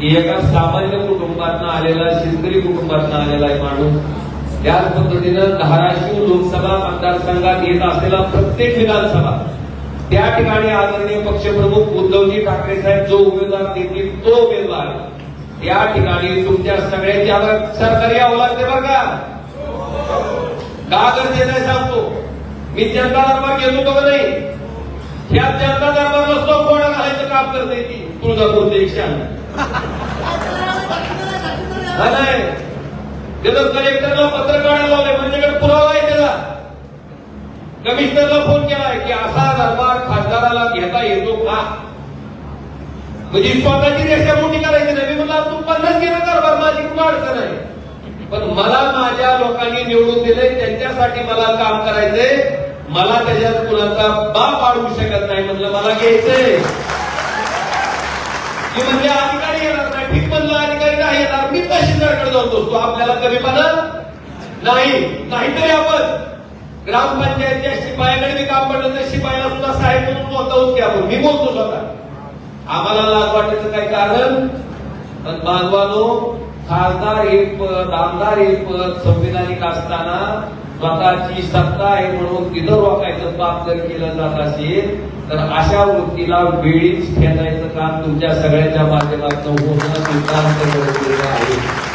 की एका सामान्य कुटुंबातनं आलेला शेतकरी कुटुंबातनं आलेला आहे माणूस त्याच पद्धतीनं धाराशिव लोकसभा मतदारसंघात येत असलेला प्रत्येक विधानसभा त्या ठिकाणी आदरणीय पक्षप्रमुख उद्धवजी ठाकरे साहेब जो उमेदवार देतील तो उमेदवार त्या ठिकाणी तुमच्या सगळ्यांची आता सरकारी यावं लागते बरं का? का गरजेचं आहे सांगतो? मी जनता दरबार गेलो का नाही? ह्या जनता दरबार बसतो कोणा घालायचं काम करते ती तुळजापूरचे एकशे नाही त्याचं कलेक्टरला पत्र काढायला लावलंय माझ्याकडे पुरावा आहे त्याला कमिशनरला फोन केलाय की असा दरबार खासदाराला घेता येतो का? म्हणजे स्वतःची रेषा मोठी करायची नाही. मी म्हणलं तू पन्नास गेलं दरबार माझी कुठं अडचण आहे. पण मला माझ्या लोकांनी निवडून दिले त्यांच्यासाठी मला काम करायचंय. मला त्याच्यात कुणाचा बाप अडवू शकत नाही म्हटलं मला घ्यायचंय. की म्हणजे अधिकारी येणार नाही ठीक म्हणलं अधिकारी नाही येणार. मी तहसीलदारकडे जाऊन बसतो. आपल्याला कमीपणा नाही. नाहीतरी आपण ग्रामपंचायतच्या शिपायाकडे मी काम पडलं तर शिपायाला सुद्धा साहेब म्हणून बोलता की आपण मी बोलतो स्वतः. आम्हाला लाज वाटायचं काही कारण? पण बांधवानो खासदार हे पद आमदार हे पद संविधानिक असताना स्वतःची सत्ता आहे म्हणून तिथं वाकायचं पाप जर केलं जात असेल तर अशा वृत्तीला वेळीच खेळायचं काम तुमच्या सगळ्यांच्या माध्यमातून होणं सिद्धांत आहे.